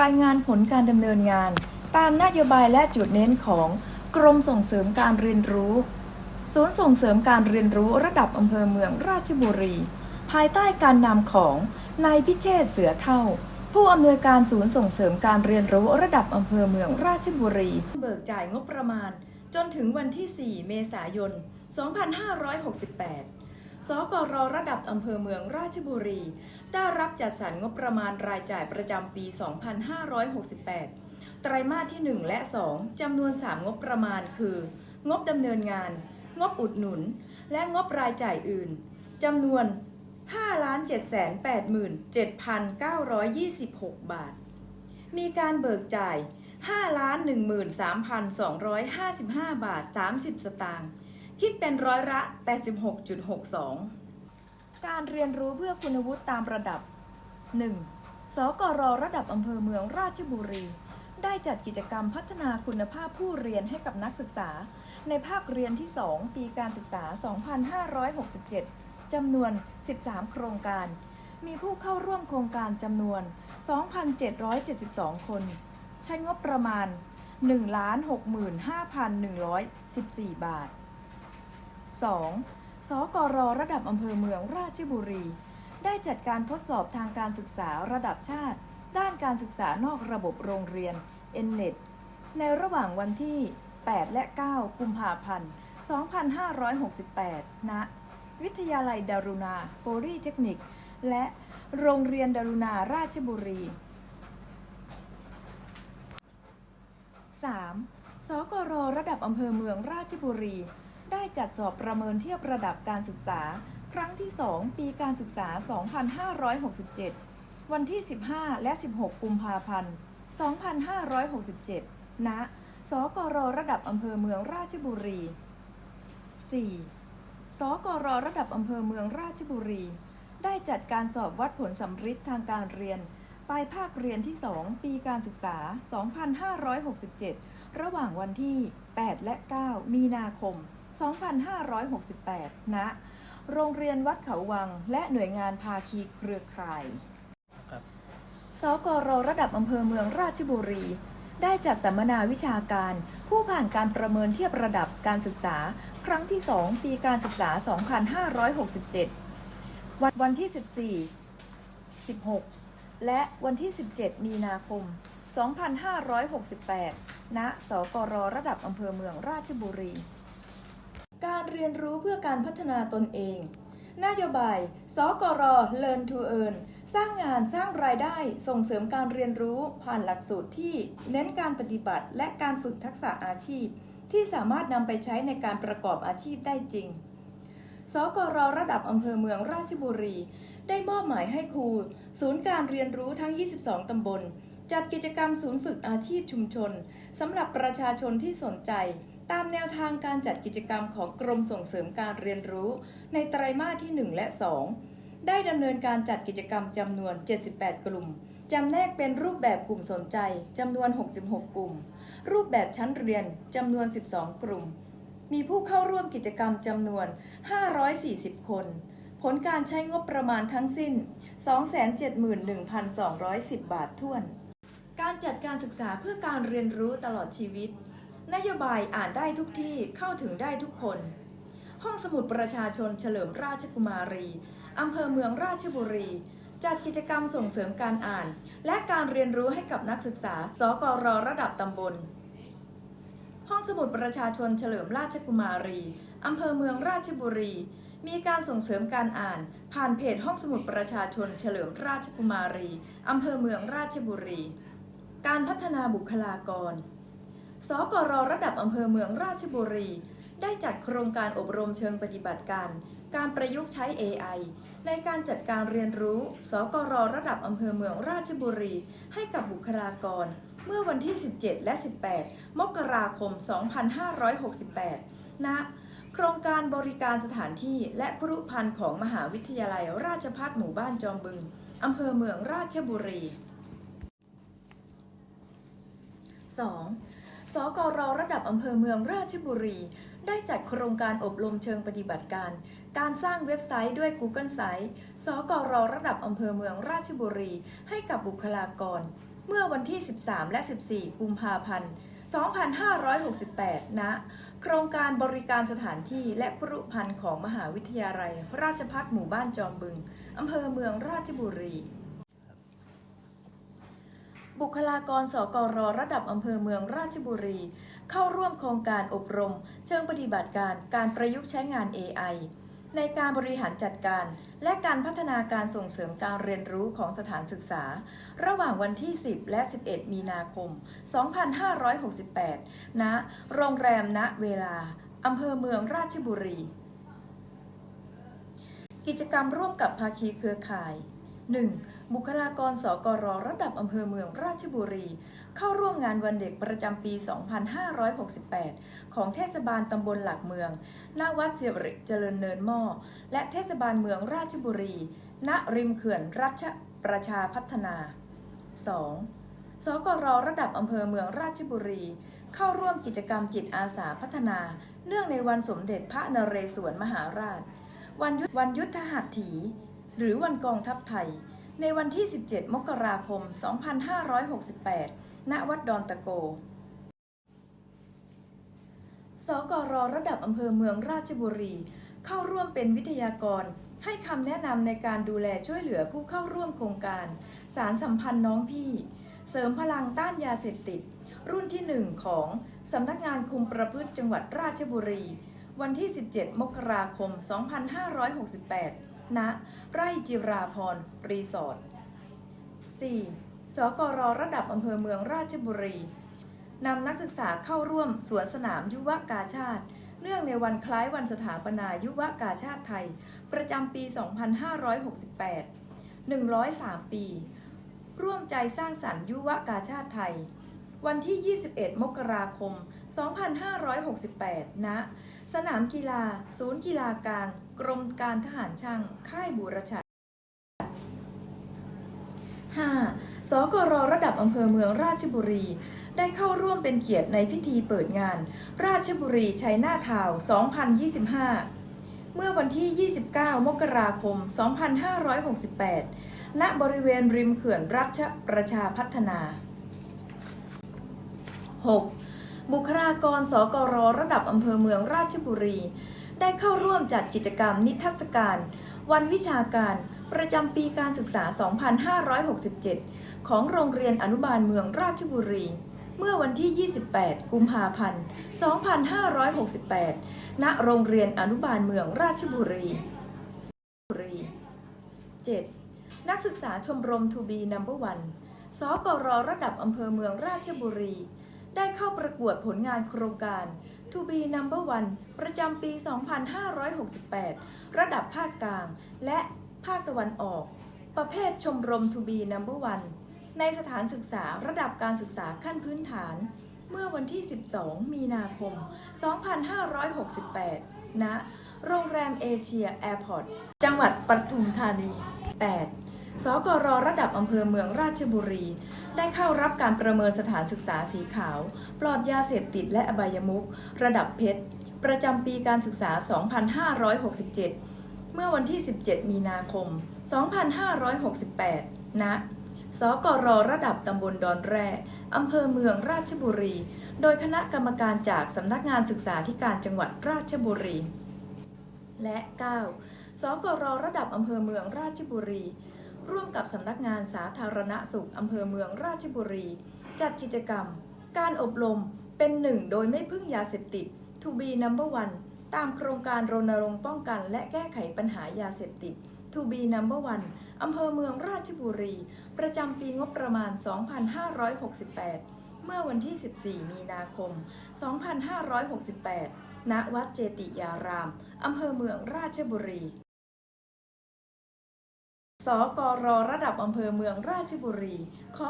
รายงานผลการดำเนินงาน ตามนโยบายและจุดเน้นของกรมส่งเสริมการเรียนรู้ ศูนย์ส่งเสริมการเรียนรู้ระดับอำเภอเมืองราชบุรี ภายใต้การนำของนายพิเชษเสือเท่า ผู้อำนวยการศูนย์ส่งเสริมการเรียนรู้ระดับอำเภอเมืองราชบุรี เบิกจ่ายงบประมาณ จนถึงวันที่ 4 เมษายน 2568 สกรระดับอำเภอเมืองราชบุรี ได้รับจัดสรรงบประมาณรายจ่ายประจำปี 2568 ไตรมาสที่ 1 และ 2 จำนวน 3 งบประมาณคือ งบดำเนินงาน งบอุดหนุน และงบรายจ่ายอื่น จำนวน 5,787,926 บาท มีการเบิกจ่าย 5,13,255 บาท 30 สตางค์ คิดเป็นร้อยละ 86.62 การเรียนรู้เพื่อคุณวุฒิตามระดับ 1. สกรระดับอำเภอเมืองราชบุรี ได้จัดกิจกรรมพัฒนาคุณภาพผู้เรียนให้กับนักศึกษา ในภาคเรียนที่ 2 ปีการศึกษา 2567 จำนวน 13 โครงการ มีผู้เข้าร่วมโครงการจำนวน 2,772 คน ใช้งบประมาณ 1,65,114 บาท 2. สกรระดับอำเภอเมืองราชบุรี ได้จัดการทดสอบทางการศึกษาระดับชาติ ด้านการศึกษานอกระบบโรงเรียน n n e t ในระหว่างวันที่ 8 และ 9 กุมภาพันธ์ 2568 ณ วิทยาลัยดารุณาโพลีเทคนิค และโรงเรียนดารุณาราชบุรี 3. สกรระดับอำเภอเมืองราชบุรี ได้จัดสอบประเมินเทียบระดับการศึกษา ครั้งที่ 2 ปีการศึกษา 2567 วันที่ 15 และ 16 กุมภาพันธ์ 2567 ณ สกรระดับอำเภอเมืองราชบุรี 4. สกรระดับอำเภอเมืองราชบุรี ได้จัดการสอบวัดผลสำฤทธิ์ทางการเรียนปลายภาคเรียนที่ 2 ปีการศึกษา 2567 ระหว่างวันที่ 8 และ 9 มีนาคม 2568 ณ โรงเรียนวัดเขาวัง และหน่วยงานภาคีเครือข่ายครับสกรระดับอำเภอเมืองราชบุรี ได้จัดสัมมนาวิชาการ ผู้ผ่านการประเมินเทียบระดับการศึกษา ครั้งที่ 2 ปีการศึกษา 2567 วันวันที่ 14 16 และวันที่ 17 มีนาคม 2568 ณ สกรระดับอำเภอเมืองราชบุรี การเรียนรู้เพื่อการพัฒนาตนเอง นโยบาย สกร Learn to Earn สร้างงานสร้างรายได้ส่งเสริมการเรียนรู้ผ่านหลักสูตรที่เน้นการปฏิบัติและการฝึกทักษะอาชีพ ที่สามารถนำไปใช้ในการประกอบอาชีพได้จริง สกร ระดับอำเภอเมืองราชบุรี ได้มอบหมายให้ครู ศูนย์การเรียนรู้ทั้ง 22 ตำบล จัดกิจกรรมศูนย์ฝึกอาชีพชุมชนสำหรับประชาชนที่สนใจ ตามแนวทางการจัดกิจกรรมของกรมส่งเสริมการเรียนรู้ ในไตรมาสที่ 1 และ 2 ได้ดำเนินการจัดกิจกรรมจำนวน 78 กลุ่มจำแนกเป็นรูปแบบกลุ่มสนใจจำนวน 66 กลุ่ม รูปแบบชั้นเรียนจำนวน 12 กลุ่ม มีผู้เข้าร่วมกิจกรรมจำนวน 540 คน ผลการใช้งบประมาณทั้งสิ้น 271,210 บาทถ้วน การจัดการศึกษาเพื่อการเรียนรู้ตลอดชีวิต นโยบายอ่านได้ทุกที่เข้าถึงได้ทุกคน ห้องสมุดประชาชนเฉลิมราชกุมารีอำเภอเมืองราชบุรี จัดกิจกรรมส่งเสริมการอ่าน และการเรียนรู้ให้กับนักศึกษา สกรระดับตำบล ห้องสมุดประชาชนเฉลิมราชกุมารีอำเภอเมืองราชบุรี มีการส่งเสริมการอ่าน ผ่านเพจห้องสมุดประชาชนเฉลิมราชกุมารีอำเภอเมืองราชบุรี การพัฒนาบุคลากร สกรระดับอำเภอเมืองราชบุรี ได้จัดโครงการอบรมเชิงปฏิบัติการ การประยุกต์ใช้ AI ในการจัดการเรียนรู้ สกรระดับอำเภอเมืองราชบุรี ให้กับบุคลากร เมื่อวันที่ 17 และ 18 มกราคม 2568 ณ โครงการบริการสถานที่และครุพันธ์ของมหาวิทยาลัยราชภัฏหมู่บ้านจอมบึงอำเภอเมืองราชบุรี 2. สกรระดับอำเภอเมืองราชบุรี ได้จัดโครงการอบรมเชิงปฏิบัติการ การสร้างเว็บไซต์ด้วย Google Sites สกรระดับอำเภอเมืองราชบุรี ให้กับบุคลากร เมื่อวันที่ 13 และ 14 กุมภาพันธ์ 2568 ณ โครงการบริการสถานที่และครุพันธ์ของมหาวิทยาลัย ราชพัฒหมู่บ้านจอมบึงอำเภอเมืองราชบุรี บุคลากรสกรระดับอำเภอเมืองราชบุรี เข้าร่วมโครงการอบรม เชิงปฏิบัติการการประยุกต์ใช้งาน AI ในการบริหารจัดการ และการพัฒนาการส่งเสริมการเรียนรู้ของสถานศึกษา ระหว่างวันที่ 10 และ 11 มีนาคม 2568 ณ โรงแรม ณ เวลา อำเภอเมืองราชบุรี กิจกรรมร่วมกับภาคีเครือข่าย 1. บุคลากรสกรระดับอำเภอเมืองราชบุรี เข้าร่วมงานวันเด็กประจำปี 2568 ของเทศบาลตำบลหลักเมือง ณ วัดเสียริเจริญเนินหม้อ และเทศบาลเมืองราชบุรี ณ ริมเขื่อนรัชประชาพัฒนา 2. สกรระดับอำเภอเมืองราชบุรี เข้าร่วมกิจกรรมจิตอาสาพัฒนา เนื่องในวันสมเด็จพระนเรศวรมหาราช วันยุทธวันยุทธหัตถี หรือวันกองทัพไทย ในวันที่ 17 มกราคม 2568 ณ วัดดอนตะโก สกรระดับอำเภอเมืองราชบุรี เข้าร่วมเป็นวิทยากร ให้คำแนะนำในการดูแลช่วยเหลือผู้เข้าร่วมโครงการ สารสัมพันธ์น้องพี่ เสริมพลังต้านยาเสพติด รุ่นที่ 1 ของสำนักงานคุมประพฤติจังหวัดราชบุรี วันที่ 17 มกราคม 2568 ณไร่จิราพรรีสอร์ท 4. สกรระดับอำเภอเมืองราชบุรี นำนักศึกษาเข้าร่วมสวนสนามยุวกาชาติ เนื่องในวันคล้ายวันสถาปนายุวกาชาติไทย ประจำปี 2568 103 ปี ร่วมใจสร้างสรรค์ยุวกาชาติไทย วันที่ 21 มกราคม 2568ณ สนามกีฬา ศูนย์กีฬากลาง กรมการทหารช่าง ค่ายบูรชัด 5. สกรระดับอำเภอเมืองราชบุรี ได้เข้าร่วมเป็นเกียรติในพิธีเปิดงาน ราชบุรีชัยนาทาว 2025 เมื่อวันที่ 29 มกราคม 2568 ณ บริเวณริมเขื่อนรัชประชาพัฒนา 6. บุคลากรสกรระดับอำเภอเมืองราชบุรี ได้เข้าร่วมจัดกิจกรรมนิทรรศการ วันวิชาการประจำปีการศึกษา 2567 ของโรงเรียนอนุบาลเมืองราชบุรี เมื่อวันที่ 28 กุมภาพันธ์ 2568 ณ โรงเรียนอนุบาลเมืองราชบุรี 7. นักศึกษาชมรมทูบีนัมเบอร์วันสกรระดับอำเภอเมืองราชบุรี ได้เข้าประกวดผลงานโครงการ To be number one ประจำปี 2568 ระดับภาคกลาง และภาคตะวันออก ประเภทชมรม To be number one ในสถานศึกษาระดับการศึกษาขั้นพื้นฐาน เมื่อวันที่ 12 มีนาคม 2568 ณ โรงแรมเอเชียแอร์พอร์ต จังหวัดปทุมธานี 8. สกรระดับอำเภอเมืองราชบุรี ได้เข้ารับการประเมินสถานศึกษาสีขาว ปลอดยาเสพติดและอบายมุขระดับเพชร ประจำปีการศึกษา 2567 เมื่อวันที่ 17 มีนาคม 2568 ณ สกรระดับตำบลดอนแร่อำเภอเมืองราชบุรี โดยคณะกรรมการจากสำนักงานศึกษาธิการจังหวัดราชบุรี และ 9. สกรระดับอำเภอเมืองราชบุรี ร่วมกับสำนักงานสาธารณสุขอำเภอเมืองราชบุรี จัดกิจกรรม การอบรมเป็นหนึ่งโดยไม่พึ่งยาเสพติด To be number one ตามโครงการรณรงค์ป้องกันและแก้ไขปัญหายาเสพติด To be number one อำเภอเมืองราชบุรี ประจำปีงบประมาณ 2568 เมื่อวันที่ 14 มีนาคม 2568 ณ วัดเจติยาราม อำเภอเมืองราชบุรี สกรระดับอำเภอเมืองราชบุรีขอ